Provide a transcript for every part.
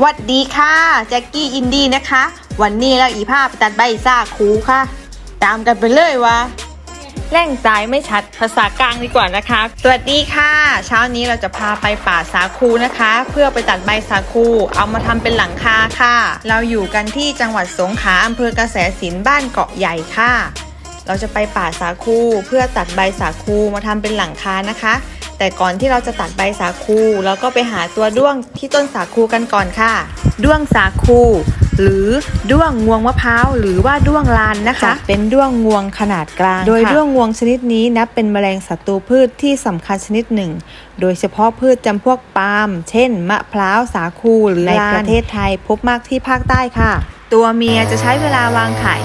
หวัดดีค่ะแจ็คกี้อินดี้นะคะ วันนี้เราอีภาพไปตัดใบซ่าคูค่ะ ตามกันไปเลยวะแร่งสายไม่ชัดภาษากลางดีกว่านะคะ สวัสดีค่ะ เช้านี้เราจะพาไปป่าสาคูนะคะ เพื่อไปตัดใบสาคู เอามาทำเป็นหลังคาค่ะ เราอยู่กันที่จังหวัดสงขลาอำเภอกระแสสินบ้านเกาะใหญ่ค่ะ เราจะไปป่าสาคูเพื่อตัดใบสาคูมาทำเป็นหลังคานะคะ แต่ก่อนที่เราจะตัดใบสาคูเราก็ไปหาตัวด้วงที่ต้นสาคูกันก่อนค่ะ ด้วงสาคู หรือด้วงงวงมะพร้าวหรือว่าด้วงลานนะคะ เป็นด้วงงวงขนาดกลาง โดยด้วงงวงชนิดนี้นับเป็นแมลงศัตรูพืชที่สำคัญชนิดหนึ่ง โดยเฉพาะพืชจำพวกปาล์มเช่น มะพร้าวสาคูหรือในประเทศไทยพบมากที่ภาคใต้ค่ะ ตัวเมียจะใช้เวลาวางไข่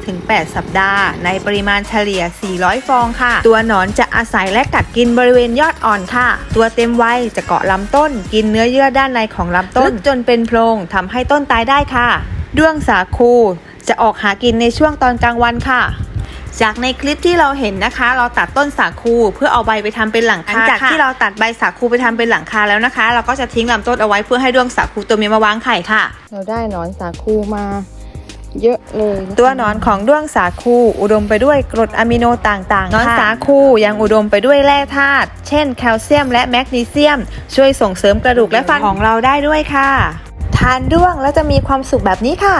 5-8 สัปดาห์ ในปริมาณเฉลี่ย 400 ฟองค่ะ ตัวหนอนจะอาศัยและกัดกินบริเวณยอดอ่อนค่ะ ตัวเต็มวัยจะเกาะลำต้น กินเนื้อเยื่อด้านในของลำต้นลึกจนเป็นโพรงทำให้ต้นตายได้ค่ะ ด้วงสาคูจะออกหากินในช่วงตอนกลางวันค่ะ จากในคลิปที่เราเห็นนะคะ เราตัดต้นสาคูเพื่อเอาใบไปทำเป็นหลังคาจากที่เราตัดใบสาคูไปทำเป็นหลังคาแล้วนะคะ เราก็จะทิ้งลำต้นเอาไว้เพื่อให้ด้วงสาคูตัวเมียมาวางไข่ค่ะ เราได้หนอนสาคูมาเยอะเลยะคะตัวหนอนของด้วงสาคูอุดมไปด้วยกรดอะมิโนต่างๆหนอนสาคูยังอุดมไปด้วยแร่ธาตุเช่นแคลเซียมและแมกนีเซียม ช่วยส่งเสริมกระดูกและฟันของเราได้ด้วยค่ะ ทานด้วงแล้วจะมีความสุขแบบนี้ค่ะ